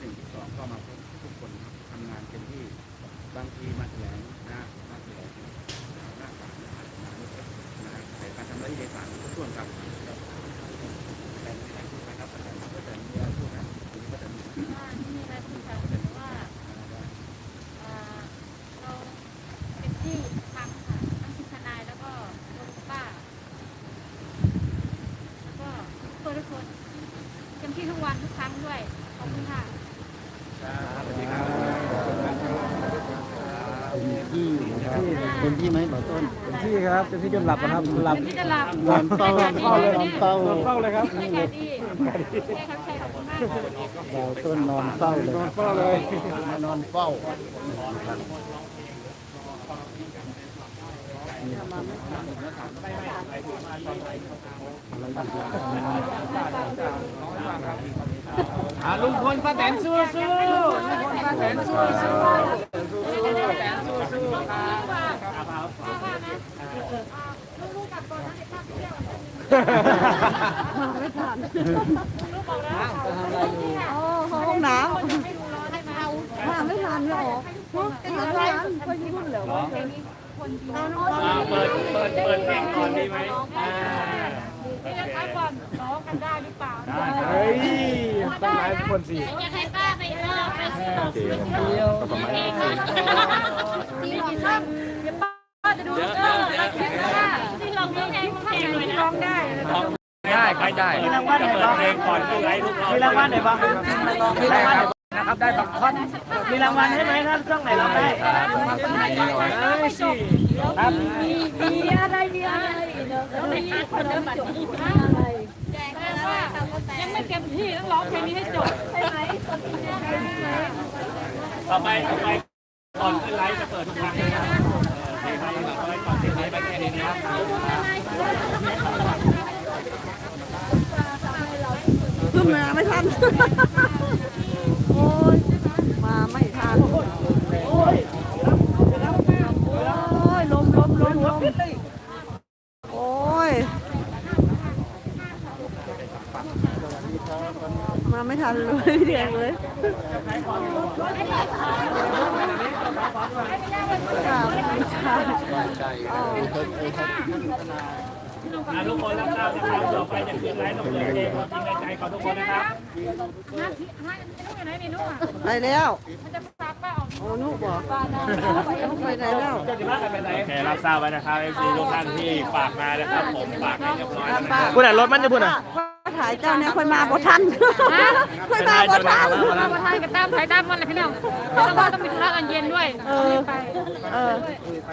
ที่หนึ่งที่สองก็มาพบทุกคนทำงานเต็มที่บางทีมาแถลงนะมาแถลงหน้าศาลอาจจะมาไม่ครบนะแต่การทำหน้าที่ในศาลทุกส่วนครับแต่ไม่ได้พูดไปครับแต่ก็จะมีอะไรพูดนะก็จะมีว่าที่มีอะไรพูดค่ะแต่ว่าเอ่อเราเป็นที่ทำค่ะทั้งทีมทนายแล้วก็ตัวลุงป้า แล้วก็ตัวทุกคนเต็มที่ทุกวันทุกครั้งด้วยขอบคุณค่ะ ที่เป็นที่ไหมบ่อต้นเต็มที่ครับเต็มที่จนหลับนะครับหลับเป็นที่จะหลับนอนเฝ้านอนเฝ้าเลยนอนเฝ้าเฝ้าเลยครับบรรยากาศดีใช่ครับใช่ขอบคุณมากค่ะบ่อต้นนอนเฝ้าเลยนอนเฝ้าเลยมานอนเฝ้า อ่าลุงพลป้าแตนสู้สู้ลุงพลป้าแตนสู้สู้ป้าแตนสู้สู้ครับว่าว่านะลูกๆกลับก่อนนะเดี๋ยวพาไปเที่ยวกันลูกบอกแล้วเขาไม่รู้โอ้ห้องน้เขายังไม่รู้ร้อนให้มาเอาำมาไม่ทันไม่ออกพวกเป็นอะไรคนญี่ปุ่นเหรอวะคนเปิดเปิดเปิดเพลงก่อนดีไหมอ่า นี่นะคะก่อนร้องกันได้หรือเปล่า เฮ้ย ต้องไลฟ์ทุกคนสิอยากให้ป้าไปเลิกไปซื้อของซื้อเดียวเองนะซีลองซ้ำเดี๋ยวป้าจะดูเออมาเขียนว่าซีลองเพลงเพลงที่ร้องได้ได้ใครได้มีรางวัลไหนบ้างเพลงก่อนไลฟ์ทุกคนมีรางวัลไหนบ้างมีรางวัลนะครับได้บังคับมีรางวัลให้ไหมครับช่องไหนเราได้เอ้ยสิครับมีอะไรมีอะไรเดี๋ยวแล้วในห้าคนเดินบัตรนี้แจกเลยว่ายังไม่ เต็มที่ต้องร้องเพลงนี้ให้จบใช่ไหมต่อไปต่อไปก่อนขึ้นไลฟ์จะเปิดทุกครั้งนะครับใครใครแบบไว้ก่อนขึ้นไลฟ์ไปแค่นี้นะครับเพิ่งมาไม่ทันโอ้ยมาไม่ทันโอ้ยลมลมลมลมโอ้ย มาไม่ ทันเลยเดียงเลยค่ะค่ะอะทุกคนรับทราบนะครับต่อไปจะขึ้นไลฟ์ต้องเปิดเพลงความจริงในใจของทุกคนนะครับห้าที่ห้าลูกอยู่ไหนมีลูกอะไปแล้วมันจะฝากป้าออกโอ้นุบอกไปไหนแล้วโอเครับทราบไว้นะครับเอฟซีทุกท่านที่ฝากมานะครับผมฝากให้เรียบร้อยนะครับ พูดแต่รถมันจะพูดอะ ก็ถ่ายเจ้าเนี่ยค่อยมาบ่ทันค่อยมาบ่ทันมาประทานกับตามถ่ายตามมันเลยพี่น้องแล้วก็ต้องมีธุระตอนเย็นด้วยเออไปเออ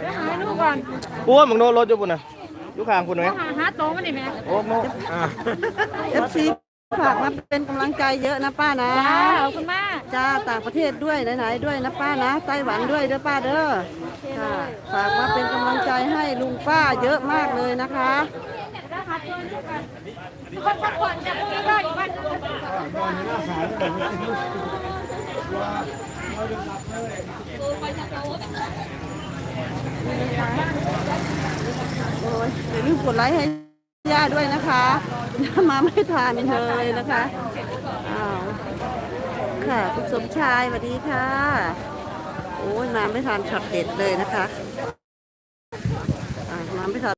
เดี๋ยวหาให้ลูกก่อนพูดมึงโดนรถอยู่ปุ่นอะอยู่ข้างคุณไหมหาหาโต๊ะมันดิแม่โอ้โมอ่าเอฟซีฝากมาเป็นกำลังใจเยอะนะป้านะจ้าขอบคุณมากจ้าต่างประเทศด้วยไหนๆด้วยนะป้านะไต้หวันด้วยเด้อป้าเด้อค่ะฝากมาเป็นกำลังใจให้ลุงป้าเยอะมากเลยนะคะ ทุกคนพักผ่อนจากที่บ้อยู่บ้านโอ้ยอย่าลืมกดไลค์ให้ย่าด้วยนะคะมาไม่ทันเลยนะคะอ้าวค่ะคุณสมชายสวัสดีค่ะ โอ้ยมาไม่ทันช็อตเด็ดเลยนะคะอ่ามาไม่ทัน